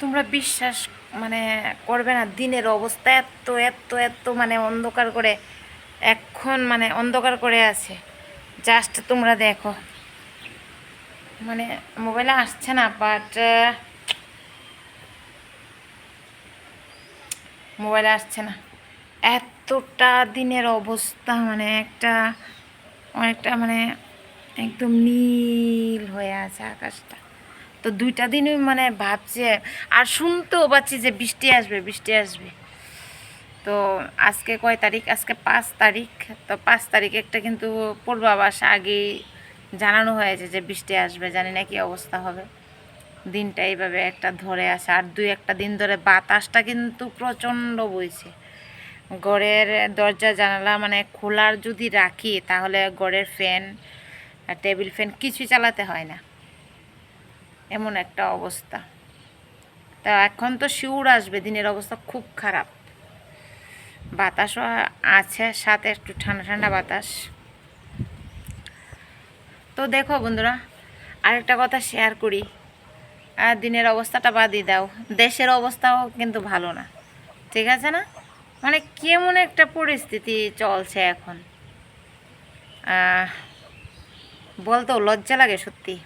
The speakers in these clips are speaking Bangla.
তোমরা বিশ্বাস মানে করবে না, দিনের অবস্থা এত এত এত মানে অন্ধকার করে, এখন মানে অন্ধকার করে আছে। জাস্ট তোমরা দেখো। মানে মোবাইলে আসছে না বাট মোবাইলে আসছে না। এতটা দিনের অবস্থা মানে একটা, অনেকটা মানে একদম নীল হয়ে আছে আকাশটা। তো দুইটা দিনই মানে ভাবছে, আর শুনতেও পাচ্ছি যে বৃষ্টি আসবে বৃষ্টি আসবে। তো আজকে কয় তারিখ? আজকে পাঁচ তারিখ। তো পাঁচ তারিখ একটা কিন্তু পূর্বাভাস আগেই জানানো হয়েছে যে বৃষ্টি আসবে। জানি না কি অবস্থা হবে। দিনটা এইভাবে একটা ধরে আসে আর দুই একটা দিন ধরে বাতাসটা কিন্তু প্রচণ্ড বইছে। গড়ের দরজা জানালা মানে খোলার যদি রাখি, তাহলে গড়ের ফ্যান, টেবিল ফ্যান কিছুই চালাতে হয় না। এমন একটা অবস্থা। তা এখন তো শিউর আসবে দিনের অবস্থা খুব খারাপ। বাতাসও আছে সাথে একটু ঠান্ডা ঠান্ডা বাতাস। তো দেখো বন্ধুরা আরেকটা কথা শেয়ার করি। আর দিনের অবস্থাটা বাদই দাও। দেশের অবস্থাও কিন্তু ভালো না। ঠিক আছে না? মানে কেমন একটা পরিস্থিতি চলছে এখন। আহ, বলতেও লজ্জা লাগে সত্যি।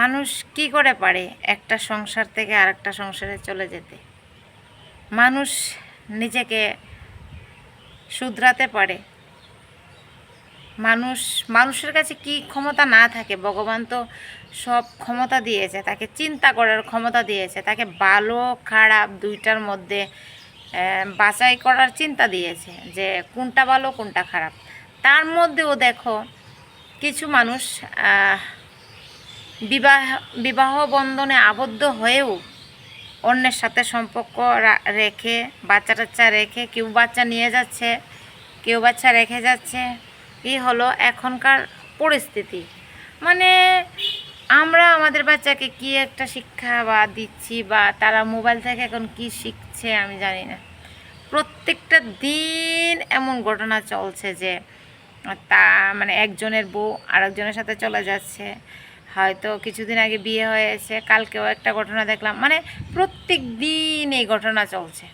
মানুষ কি করে পারে একটা সংসার থেকে আরেকটা সংসারে চলে যেতে? মানুষ নিজেকে শুধরাতে পারে। মানুষ, মানুষের কাছে কি ক্ষমতা না থাকে, ভগবান তো সব ক্ষমতা দিয়েছে, তাকে চিন্তা করার ক্ষমতা দিয়েছে, তাকে ভালো, খারাপ দুইটার মধ্যে বাছাই করার চিন্তা দিয়েছে যে কোনটা ভালো, কোনটা খারাপ। তার মধ্যেও দেখো, কিছু মানুষ বিবাহ বিবাহ বন্ধনে আবদ্ধ হয়েও অন্যের সাথে সম্পর্ক রেখে বাচ্চা টাচ্চা রেখে কেউ বাচ্চা নিয়ে যাচ্ছে, কেউ বাচ্চা রেখে যাচ্ছে কি হলো এখনকার পরিস্থিতি। মানে আমরা আমাদের বাচ্চাকে কি একটা শিক্ষা বা দিচ্ছি বা তারা মোবাইল থেকে এখন কি শিখছে আমি জানি না। প্রত্যেকটা দিন এমন ঘটনা চলছে যে তা মানে একজনের বউ আরেকজনের সাথে চলে যাচ্ছে হয়তো কিছুদিন আগে বিয়ে হয়েছে কালকেও একটা ঘটনা দেখলাম। মানে প্রত্যেক দিন এই ঘটনা চলছে।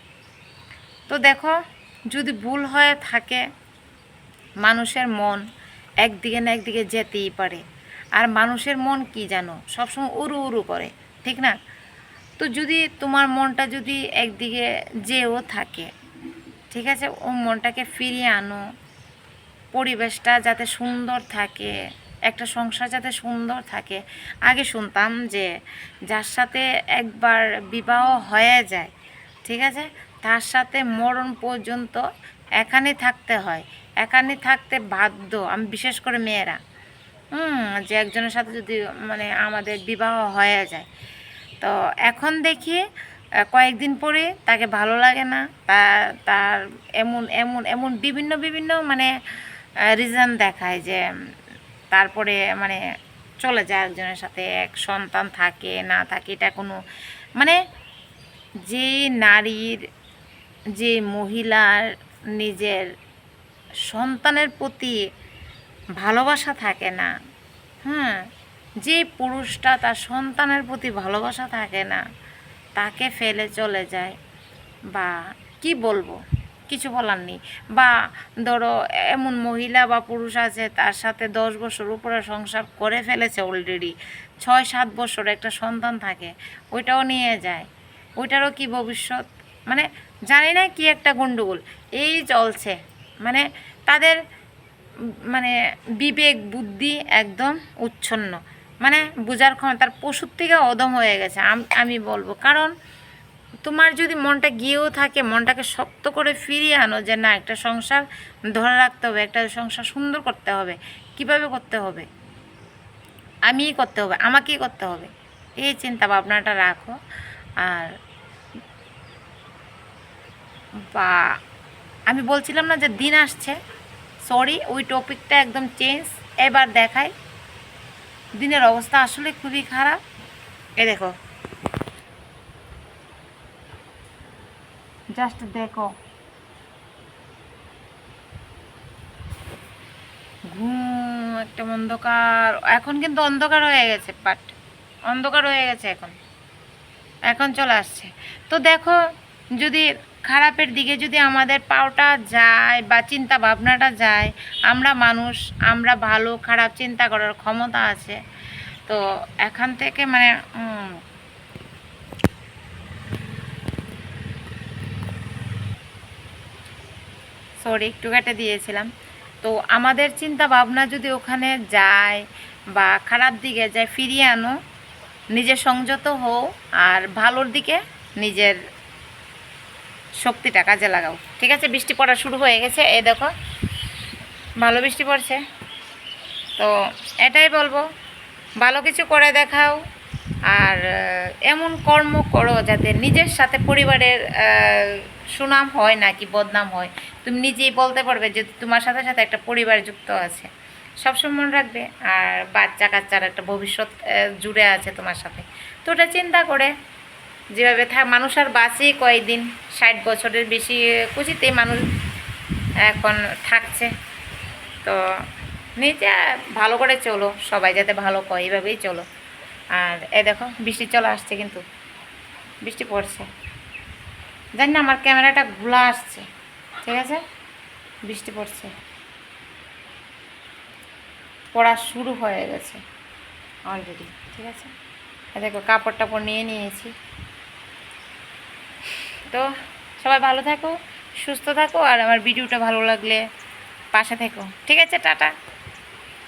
তো দেখো, যদি ভুল হয়ে থাকে, মানুষের মন একদিকে না একদিকে যেতেই পারে। আর মানুষের মন কি জানো? সবসময় উড়ু উড়ু করে, ঠিক না? তো যদি তোমার মনটা যদি একদিকে যেও থাকে, ঠিক আছে, ও মনটাকে ফিরিয়ে আনো, পরিবেশটা যাতে সুন্দর থাকে একটা সংসার যাতে সুন্দর থাকে। আগে শুনতাম যে যার সাথে একবার বিবাহ হয়ে যায়, ঠিক আছে? তার সাথে মরণ পর্যন্ত এখানে থাকতে হয়। এখানে থাকতে বাধ্য, আমি বিশেষ করে মেয়েরা। হুম, যে একজনের সাথে যদি মানে আমাদের বিবাহ হয়ে যায়। তো এখন দেখি কয়েকদিন পরে তাকে ভালো লাগে না। তার তার এমন এমন এমন বিভিন্ন বিভিন্ন মানে রিজন দেখায় যে তারপরে মানে চলে যায় একজনের সাথে, এক সন্তান থাকে, না থাকে, এটা কোনো মানে যে নারীর যে মহিলার নিজের সন্তানের প্রতি ভালোবাসা থাকে না হ্যাঁ যে পুরুষটা তার সন্তানের প্রতি ভালোবাসা থাকে না, তাকে ফেলে চলে যায়, বা কি বলব? কিছু বলার নেই। বা ধরো, এমন মহিলা বা পুরুষ আছে, তার সাথে দশ বছর উপরে সংসার করে ফেলেছে অলরেডি ছয়, সাত বছর একটা সন্তান থাকে, ওইটাও নিয়ে যায়। ওইটারও কি ভবিষ্যৎ? মানে জানি না কি একটা গণ্ডগোল এই চলছে। মানে তাদের মানে বিবেক, বুদ্ধি একদম উচ্ছন্ন। মানে বোঝার ক্ষমতা, তার পশুর থেকে অদম হয়ে গেছে। আমি বলব। কারণ তোমার যদি মনটা গিয়েও থাকে, মনটাকে শক্ত করে ফিরিয়ে আনো যে না, একটা সংসার ধরে রাখতে হবে, একটা সংসার সুন্দর করতে হবে। কীভাবে করতে হবে? আমিই করতে হবে, আমাকেই করতে হবে। এই চিন্তা ভাবনাটা রাখো। আর বা, আমি বলছিলাম না যে দিন আসছে। সরি ওই টপিকটা একদম চেঞ্জ এবার দেখাই। দিনের অবস্থা আসলে খুবই খারাপ। এ দেখো। জাস্ট দেখো। ঘুম, একটা অন্ধকার। এখন কিন্তু অন্ধকার হয়ে গেছে বাট অন্ধকার হয়ে গেছে এখন। এখন চলে আসছে। তো দেখো, যদি খারাপের দিকে যদি আমাদের পাওটা যায় বা চিন্তা ভাবনাটা যায়, আমরা মানুষ, আমরা ভালো, খারাপ, চিন্তা করার ক্ষমতা আছে। তো এখান থেকে মানে সরি একটু কেটে দিয়েছিলাম। তো আমাদের চিন্তা ভাবনা যদি ওখানে যায় বা খারাপ দিকে যায়, ফিরিয়ে আনো নিজে সংযত হও আর ভালোর দিকে নিজের শক্তিটা কাজে লাগাও। ঠিক আছে? বৃষ্টি পড়া শুরু হয়ে গেছে। এই দেখো, ভালো বৃষ্টি পড়ছে। তো এটাই বলব, ভালো কিছু করে দেখাও আর এমন কর্ম করো যাতে নিজের সাথে পরিবারের সুনাম হয় নাকি বদনাম হয়? তুমি নিজেই বলতে পারবে যে তোমার সাথে সাথে একটা পরিবার যুক্ত আছে। সবসময় মনে রাখবে, আর বাচ্চা কাচ্চার একটা ভবিষ্যৎ জুড়ে আছে তোমার সাথে। তো ওটা চিন্তা করে। যেভাবে থাক মানুষ আর বাঁচে কয়েকদিন ষাট বছরের বেশি কুচিতে মানুষ এখন থাকছে। তো নিজে ভালো করে চলো, সবাই যাতে ভালো কয় এইভাবেই চলো। আর এ দেখো, বৃষ্টি চলে আসছে কিন্তু। বৃষ্টি পড়ছে। জানি না, আমার ক্যামেরাটা ঘোলা আসছে। ঠিক আছে? বৃষ্টি পড়ছে। পড়া শুরু হয়ে গেছে অলরেডি ঠিক আছে? দেখো, কাপড় টাপড় নিয়ে নিয়েছি। তো সবাই ভালো থাকো, সুস্থ থাকো, আর আমার ভিডিওটা ভালো লাগলে পাশে থেকো। ঠিক আছে, টাটা।